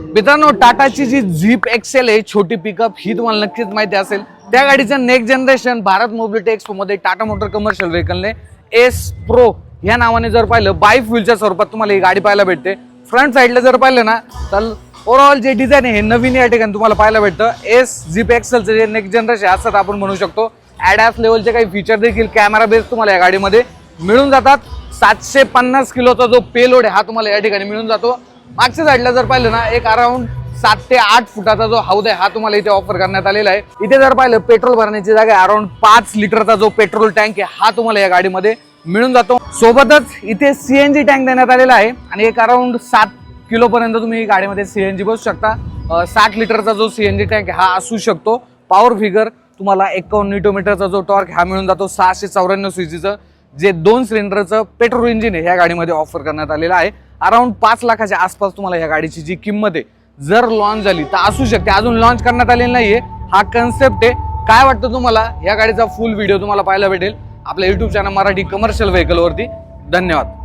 मित्रांनो टाटाची जी zip Excel आहे छोटी पिकअप ही तुम्हाला नक्कीच माहिती असेल. त्या गाडीचं next generation Bharat mobility expo मध्ये टाटा मोटर कमर्शियल व्हेकलने एस प्रो या नावाने जर पाहिलं बाय व्हीलच्या स्वरूपात तुम्हाला ही गाडी पाहायला भेटते. फ्रंट साईडला जर पाहिलं ना तर ओव्हरऑल जे डिझाईन आहे हे नवीन या ठिकाणी तुम्हाला पाहायला भेटतं. एस झीप एक्सेलचं जे नेक्स्ट जनरेशन असतात आपण म्हणू शकतो. ॲडॅस लेवलचे काही फीचर देखील कॅमेरा बेस तुम्हाला या गाडीमध्ये मिळून जातात. सातशे पन्नास किलोचा जो पेलोड आहे हा तुम्हाला या ठिकाणी मिळून जातो. मागच्या साईडला जर पाहिलं ना एक अराउंड सात ते आठ फुटाचा जो हौद आहे हा तुम्हाला इथे ऑफर करण्यात आलेला आहे. इथे जर पाहिलं पेट्रोल भरण्याची जागा अराउंड पाच लिटरचा जो पेट्रोल टँक आहे हा तुम्हाला या गाडीमध्ये मिळून जातो. सोबतच इथे सीएनजी टँक देण्यात आलेला आहे आणि एक अराउंड सात किलो पर्यंत तुम्ही गाडीमध्ये सीएनजी बसू शकता. साठ लिटरचा जो सीएनजी टँक हा असू शकतो. पॉवर फिगर तुम्हाला एकावन्न न्यूटोमीटरचा जो टॉर्क हा मिळून जातो सहाशे चौऱ्याण्णव सीजीचं जे दोन सिलेंडरचं पेट्रोल इंजिन आहे ह्या गाडीमध्ये ऑफर करण्यात आलेलं आहे. अराउंड पाच लाखाच्या आसपास तुम्हाला या गाडीची जी किंमत आहे जर लॉन्च झाली तर असू शकते. अजून लॉन्च करण्यात आलेली नाहीये. हा कन्सेप्ट आहे. काय वाटतं तुम्हाला? या गाडीचा फुल व्हिडिओ तुम्हाला पाहायला भेटेल. आपल्या युट्यूब चॅनल मराठी कमर्शियल व्हेकलवरती धन्यवाद.